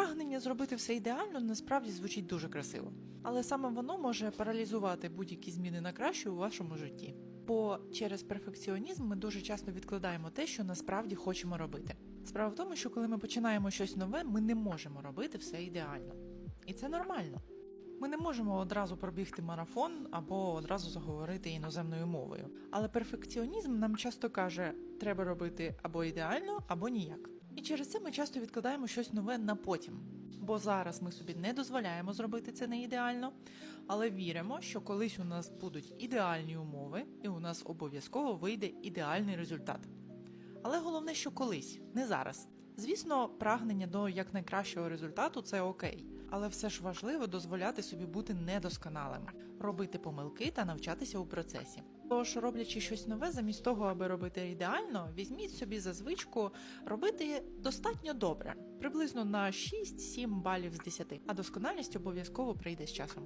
Прагнення зробити все ідеально насправді звучить дуже красиво, але саме воно може паралізувати будь-які зміни на краще у вашому житті. Бо через перфекціонізм ми дуже часто відкладаємо те, що насправді хочемо робити. Справа в тому, що коли ми починаємо щось нове, ми не можемо робити все ідеально. І це нормально. Ми не можемо одразу пробігти марафон або одразу заговорити іноземною мовою. Але перфекціонізм нам часто каже, треба робити або ідеально, або ніяк. І через це ми часто відкладаємо щось нове на потім. Бо зараз ми собі не дозволяємо зробити це не ідеально, але віримо, що колись у нас будуть ідеальні умови, і у нас обов'язково вийде ідеальний результат. Але головне, що колись, не зараз. Звісно, прагнення до якнайкращого результату це окей, але все ж важливо дозволяти собі бути недосконалими, робити помилки та навчатися у процесі. Тож, роблячи щось нове, замість того, аби робити ідеально, візьміть собі за звичку робити достатньо добре, приблизно на 6-7 балів з 10, а досконалість обов'язково прийде з часом.